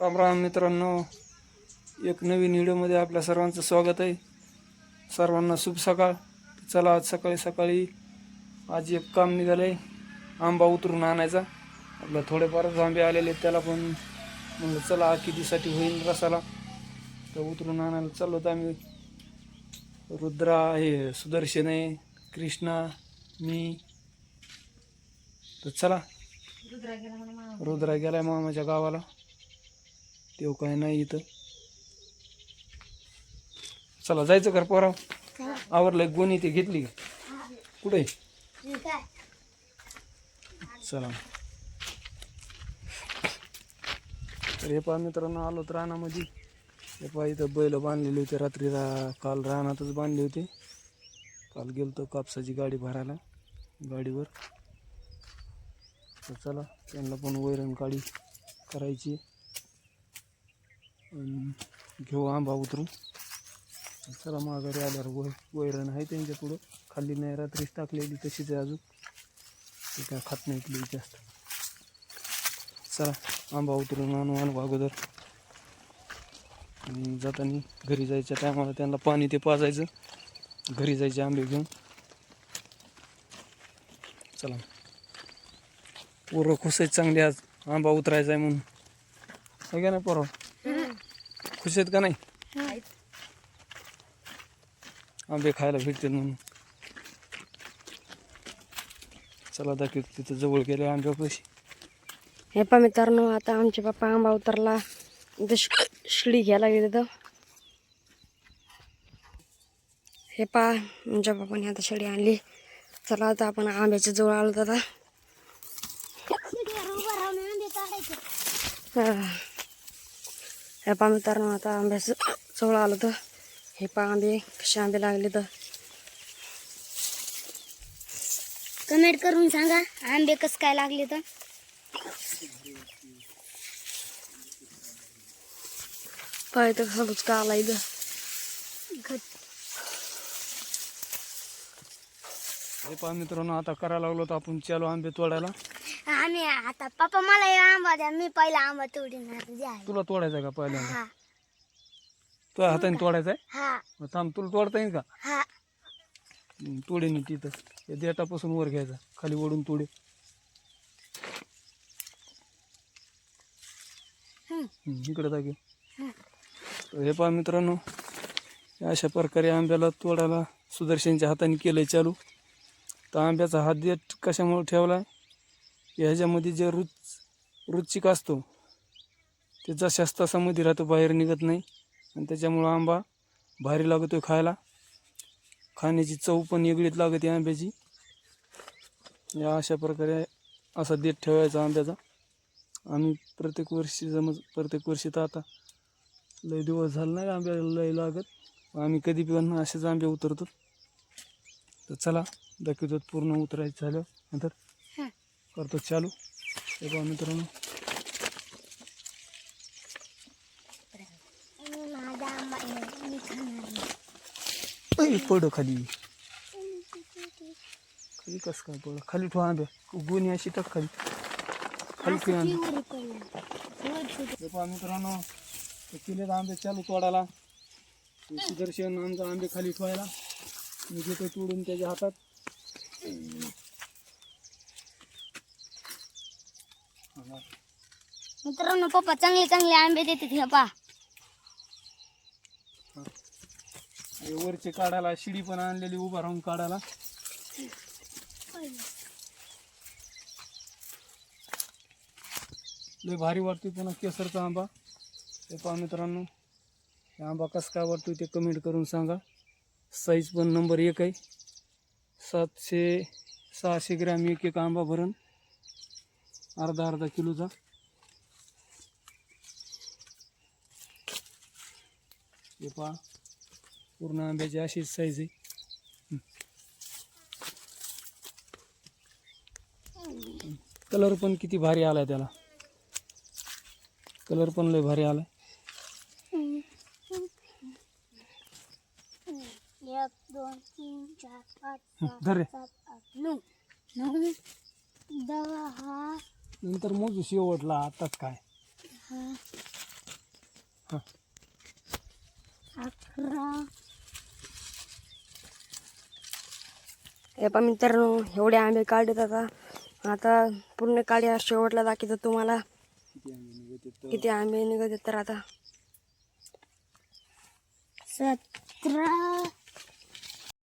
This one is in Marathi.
राम राम मित्रांनो एक नवीन व्हिडिओमध्ये आपल्या सर्वांचं स्वागत आहे. सर्वांना शुभ सकाळ. चला आज सकाळी सकाळी आज एक काम निघालं आहे आंबा उतरून आणायचा. आपला थोडेफारच आंबे आलेले आहेत, त्याला पण म्हणलं चला कितीसाठी होईल रसाला. तर उतरून आणायला चाललो होतो आम्ही. रुद्रा हे सुदर्शन आहे कृष्णा मी. तर चला. रुद्रा गेलाय मामाच्या गावाला. तो काय नाही इथं. चला जायचं कर पोराव? आवरलंय गोणी ते घेतली कुठे? चला. तर हे पहा मित्रांनो आलो तर रानामध्ये. हे पहा इथं बैल बांधलेले होते. रात्री रा काल रानातच बांधले होते. काल गेलो कापसाची गाडी भरायला गाडीवर. तर चला त्यांना पण वैरण काढी करायची. घेऊ आंबा उतरून. चला माघारी आल्यावर वै वैरण आहे त्यांच्या पुढं. खाल्ली नाही रात्रीच टाकलेली तशीच आहे अजून. ते काय खात नाही जास्त. चला आंबा उतरून आणू आणू अगोदर. आणि जाताना घरी जायच्या टायमाला त्यांना पाणी ते पाजायचं. घरी जायचे आंबे घेऊन. चला. पोरं खुश चांगली चांगले आज. आंबा उतरायचा आहे म्हणून. आहे का नाही पोरं? खुश आहेत का नाही? आंबे खायला भेटतील म्हणून. चला दाखव तिथं जवळ गेले आंब्या पैसे. हे पा मित्रांनो आता आमचे पप्पा आंबा उतरला. इथं शिडी घ्यायला गेले तर हे पा आमच्या पप्पाने आता शिडी आणली. चला आता आपण आंब्याच्या जवळ आलो तर आता. हा. हे पा मित्रांनो आता आंब्याचं जवळ आलो तर. हे पा आंबे कसे आंबे लागले तर. कमेंट करून सांगा आंबे कस काय लागले तर. आला इथं हे पहा मित्रांनो आता करायला लागलो तर आपण चालू आंबे तोडायला. आम्ही आता पप्पा मला हे आंबा द्या मी पहिला आंबा द्या. तुला तोडायचा का पहिल्यांदा? हा. तुझ्या हाताने तोडायचा आहे? हा. मग थांब तुला तोडता येईल का? हा. हम्म, तोडे तिथं. या देठापासून वर घ्यायचा खाली ओढून तोडे. हम्म. हम्म, इकडे जागे तर हे पहा मित्रांनो अशा प्रकारे आंब्याला तोडायला सुदर्शनच्या हाताने केलंय चालू. तर आंब्याचा हात देठ कशामुळे ठेवला? ह्याच्यामध्ये जे रुच रुचिक असतो ते जशाच तसा राहतो बाहेर निघत नाही. आणि त्याच्यामुळं आंबा भारी लागतो खायला. खाण्याची चव पण वेगळीच लागते आंब्याची. या अशा प्रकारे असा देठ ठेवायचा आंब्याचा. आम्ही प्रत्येक वर्षी जमज प्रत्येक वर्षी तर आता लय दिवस झाला नाही आंब्याला लय लागत. आम्ही कधी पण असेच आंबे उतरतो. तर चला दाखवतो पूर्ण उतरायचं झालं. नंतर करतो चालू। हे पहा मित्रांनो माझा पड खाली। खाली कस काय पड खाली ठेवा आंब्या गोणी अशी टाक खाली। खाली ठेव आंबे. हे। पहा मित्रांनो ते आंबे चालू तोडायला ते सुदर्शन आमचा आंबे खाली ठेवायला मी घेतो तोडून त्याच्या हातात। मित्रांनो पप्पा चांगले चांगले आंबे देतात हे पा हे वरचे काढायला शिडी पण आणलेली उभा राहून काढायला. लय भारी वाटतोय पुन्हा केसरचा आंबा. ते पहा मित्रांनो हे आंबा कसं काय वाटतोय ते कमेंट करून सांगा. साईज पण नंबर एक आहे. सातशे सहाशे ग्रॅम एक एक आंबा भरून अर्धा अर्धा किलोचा. हे पहा पूर्ण आंब्याची अशीच साईज आहे. कलर पण किती भारी आलाय त्याला. कलर पण लय भारी आलाय. दोन तीन चार पाच धर दहा नंतर मोजू शेवटला आताच काय? हा. हा अकरा मित्रांनो एवढे आंबे काढलेत आता. आता पूर्ण काढ्या शेवटला दाखवतो तुम्हाला. किती आंबे निघत तर आता? सतरा.